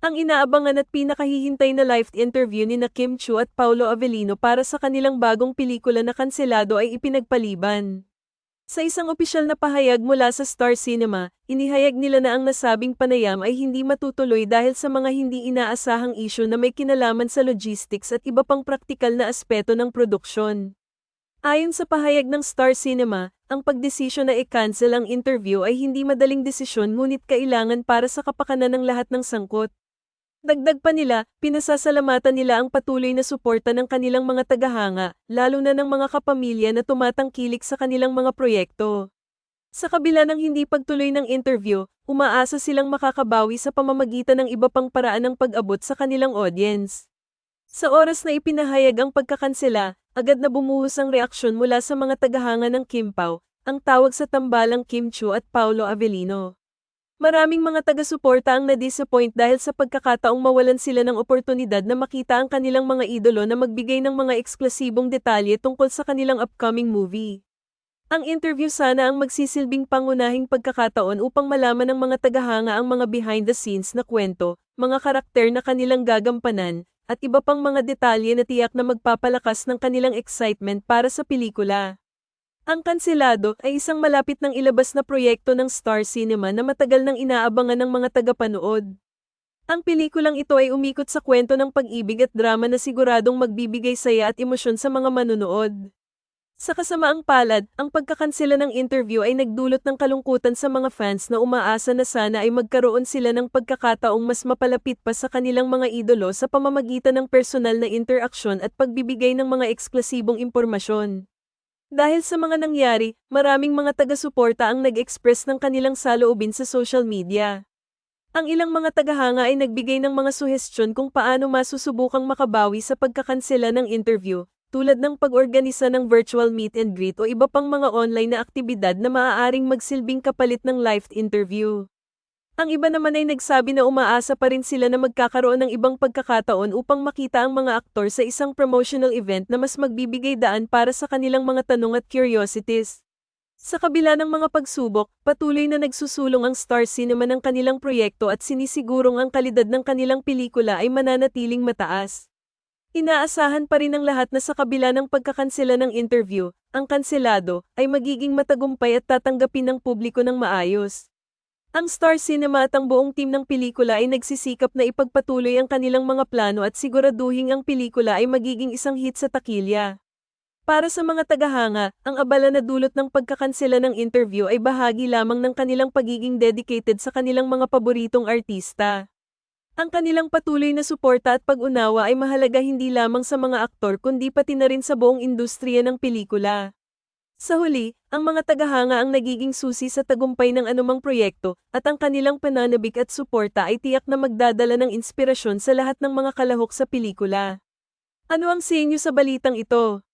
Ang inaabangan at pinakahihintay na live interview ni na Kim Chu at Paulo Avellino para sa kanilang bagong pelikula na kanselado ay ipinagpaliban. Sa isang opisyal na pahayag mula sa Star Cinema, inihayag nila na ang nasabing panayam ay hindi matutuloy dahil sa mga hindi inaasahang isyu na may kinalaman sa logistics at iba pang praktikal na aspeto ng produksyon. Ayon sa pahayag ng Star Cinema, ang pagdesisyon na i-cancel ang interview ay hindi madaling desisyon ngunit kailangan para sa kapakanan ng lahat ng sangkot. Dagdag pa nila, pinasasalamatan nila ang patuloy na suporta ng kanilang mga tagahanga, lalo na ng mga kapamilya na tumatangkilik sa kanilang mga proyekto. Sa kabila ng hindi pagtuloy ng interview, umaasa silang makakabawi sa pamamagitan ng iba pang paraan ng pag-abot sa kanilang audience. Sa oras na ipinahayag ang pagkakansela, agad na bumuhos ang reaksyon mula sa mga tagahanga ng Kim Pao, ang tawag sa tambalang Kim Chu at Paulo Avellino. Maraming mga taga-suporta ang na-disappoint dahil sa pagkakataong mawalan sila ng oportunidad na makita ang kanilang mga idolo na magbigay ng mga eksklusibong detalye tungkol sa kanilang upcoming movie. Ang interview sana ang magsisilbing pangunahing pagkakataon upang malaman ng mga tagahanga ang mga behind-the-scenes na kwento, mga karakter na kanilang gagampanan, at iba pang mga detalye na tiyak na magpapalakas ng kanilang excitement para sa pelikula. Ang Kanselado ay isang malapit ng ilabas na proyekto ng Star Cinema na matagal nang inaabangan ng mga tagapanood. Ang pelikulang ito ay umikot sa kwento ng pag-ibig at drama na siguradong magbibigay saya at emosyon sa mga manunood. Sa kasamaang palad, ang pagkakansela ng interview ay nagdulot ng kalungkutan sa mga fans na umaasa na sana ay magkaroon sila ng pagkakataong mas mapalapit pa sa kanilang mga idolo sa pamamagitan ng personal na interaksyon at pagbibigay ng mga eksklusibong impormasyon. Dahil sa mga nangyari, maraming mga taga-suporta ang nag-express ng kanilang saloobin sa social media. Ang ilang mga tagahanga ay nagbigay ng mga suhestyon kung paano masusubukang makabawi sa pagkakansela ng interview, tulad ng pag-organisa ng virtual meet and greet o iba pang mga online na aktibidad na maaaring magsilbing kapalit ng live interview. Ang iba naman ay nagsabi na umaasa pa rin sila na magkakaroon ng ibang pagkakataon upang makita ang mga aktor sa isang promotional event na mas magbibigay daan para sa kanilang mga tanong at curiosities. Sa kabila ng mga pagsubok, patuloy na nagsusulong ang Star Cinema ng kanilang proyekto at sinisigurong ang kalidad ng kanilang pelikula ay mananatiling mataas. Inaasahan pa rin ng lahat na sa kabila ng pagkakansela ng interview, ang kanselado ay magiging matagumpay at tatanggapin ng publiko ng maayos. Ang Star Cinema at ang buong team ng pelikula ay nagsisikap na ipagpatuloy ang kanilang mga plano at siguraduhin ang pelikula ay magiging isang hit sa takilya. Para sa mga tagahanga, ang abala na dulot ng pagkakansela ng interview ay bahagi lamang ng kanilang pagiging dedicated sa kanilang mga paboritong artista. Ang kanilang patuloy na suporta at pag-unawa ay mahalaga hindi lamang sa mga aktor kundi pati na rin sa buong industriya ng pelikula. Sa huli, ang mga tagahanga ang nagiging susi sa tagumpay ng anumang proyekto, at ang kanilang pananabik at suporta ay tiyak na magdadala ng inspirasyon sa lahat ng mga kalahok sa pelikula. Ano ang sinyo sa balitang ito?